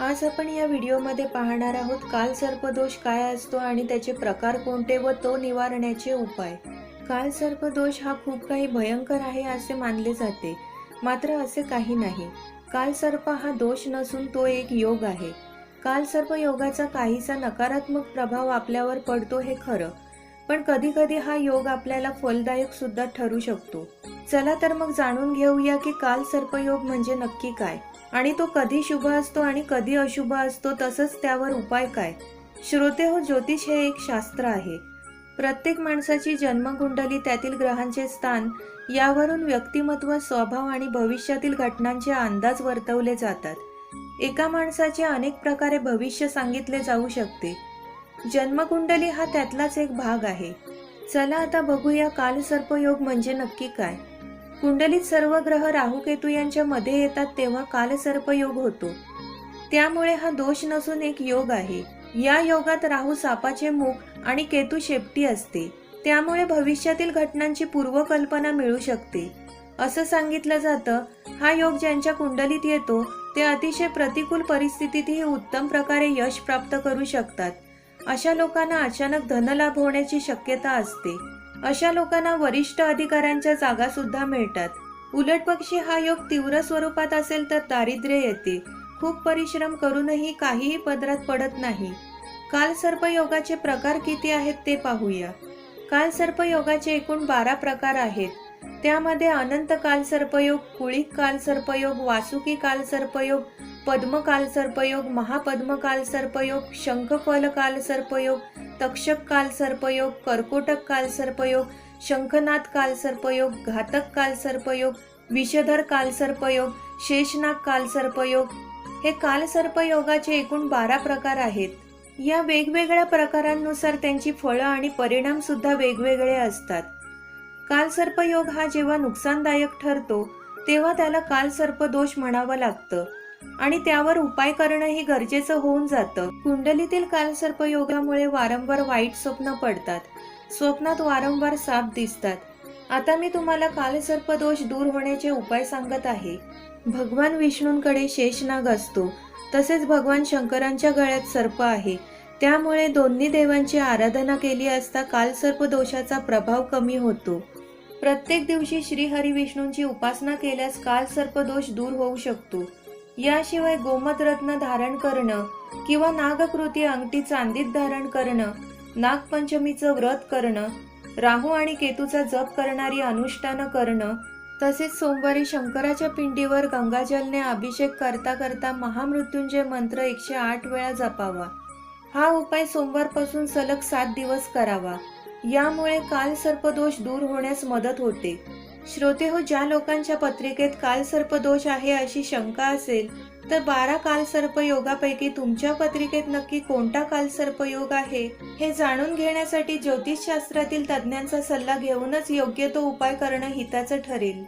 आज आपण या व्हिडिओमध्ये पाहणार आहोत काल सर्पदोष काय असतो आणि त्याचे प्रकार कोणते व तो निवारण्याचे उपाय. काल सर्पदोष हा खूप काही भयंकर आहे असे मानले जाते मात्र असे काही नाही. काल सर्प हा दोष नसून तो एक योग आहे. काल सर्प योगाचा काहीसा नकारात्मक प्रभाव आपल्यावर पडतो हे खरं. पण कधी कधी हा योग आपल्याला फलदायक सुद्धा ठरू शकतो. चला तर मग जाणून घेऊया की काल सर्पयोग म्हणजे नक्की काय? आणि तो कधी शुभ असतो आणि कधी अशुभ असतो तसंच त्यावर उपाय काय? श्रोते हो ज्योतिष हे एक शास्त्र आहे. प्रत्येक माणसाची जन्मकुंडली त्यातील ग्रहांचे स्थान यावरून व्यक्तिमत्व स्वभाव आणि भविष्यातील घटनांचे अंदाज वर्तवले जातात. एका माणसाचे अनेक प्रकारे भविष्य सांगितले जाऊ शकते. जन्मकुंडली हा त्यातलाच एक भाग आहे. चला आता बघूया कालसर्पयोग म्हणजे नक्की काय. कुंडलीत सर्व ग्रह राहू केतू यांच्या मध्ये येतात तेव्हा कालसर्पयोग होतो. त्यामुळे हा दोष नसून एक योग आहे. या योगात राहू सापाचे मुख आणि केतू शेपटी असते. त्यामुळे भविष्यातील घटनांची पूर्वकल्पना मिळू शकते. असं सांगितलं जातं हा योग ज्यांच्या कुंडलीत येतो ते अतिशय प्रतिकूल परिस्थितीतही उत्तम प्रकारे यश प्राप्त करू शकतात. अशा लोकांना अचानक धनलाभ होण्याची शक्यता असते. अशा लोकांना वरिष्ठ अधिकाऱ्यांच्या जागा सुद्धा मिळतात. उलट पक्षी हा योग तीव्र स्वरूपात असेल तर दारिद्र्य येते. खूप परिश्रम करूनही काहीही पदरात पडत नाही. काल सर्पयोगाचे प्रकार किती आहेत ते पाहूया. काल सर्पयोगाचे एकूण बारा प्रकार आहेत. त्यामध्ये अनंत काल सर्पयोग कुळिक काल सर्पयोग वासुकी काल सर्पयोग पद्मकाल सर्पयोग महापद्मकाल सर्पयोग शंखफल काल सर्पयोग तक्षक काल सर्पयोग कर्कोटक काल सर्पयोग शंखनाथ काल सर्पयोग घातक काल सर्पयोग विषधर काल सर्पयोग शेषनाग काल सर्पयोग. हे काल सर्पयोगाचे एकूण बारा प्रकार आहेत. या वेगवेगळ्या प्रकारांनुसार त्यांची फळं आणि परिणाम सुद्धा वेगवेगळे असतात. काल सर्पयोग हा जेव्हा नुकसानदायक ठरतो तेव्हा त्याला काल सर्पदोष म्हणावं लागतं. आणि त्यावर उपाय करणंही गरजेचं होऊन जातं. कुंडलीतील काल सर्पयोगामुळे वारंवार वाईट स्वप्न पडतात. स्वप्नात वारंवार साप दिसतात. आता मी तुम्हाला काल सर्पदोष दूर होण्याचे उपाय सांगत आहे. भगवान विष्णूंकडे शेषनाग असतो. तसेच भगवान शंकरांच्या गळ्यात सर्प आहे. त्यामुळे दोन्ही देवांची आराधना केली असता काल सर्पदोषाचा प्रभाव कमी होतो. प्रत्येक दिवशी श्री हरी विष्णूंची उपासना केल्यास काल सर्पदोष दूर होऊ शकतो. याशिवाय गोमत रत्न धारण करणं किंवा नागकृती अंगठी चांदीत धारण करणं नागपंचमीचं व्रत करणं राहू आणि केतूचा जप करणारी अनुष्ठानं करणं तसेच सोमवारी शंकराच्या पिंडीवर गंगाजलने अभिषेक करता करता महामृत्युंजय मंत्र एकशे आठ वेळा जपावा. हा उपाय सोमवारपासून सलग सात दिवस करावा. यामुळे काल सर्पदोष दूर होण्यास मदत होते. श्रोते हो ज्या लोकांच्या पत्रिकेत काल सर्पदोष आहे अशी शंका असेल तर बारा काल सर्पयोगापैकी तुमच्या पत्रिकेत नक्की कोणता काल सर्पयोग आहे हे जाणून घेण्यासाठी ज्योतिषशास्त्रातील तज्ज्ञांचा सल्ला घेऊनच योग्य तो उपाय करणं हिताचं ठरेल.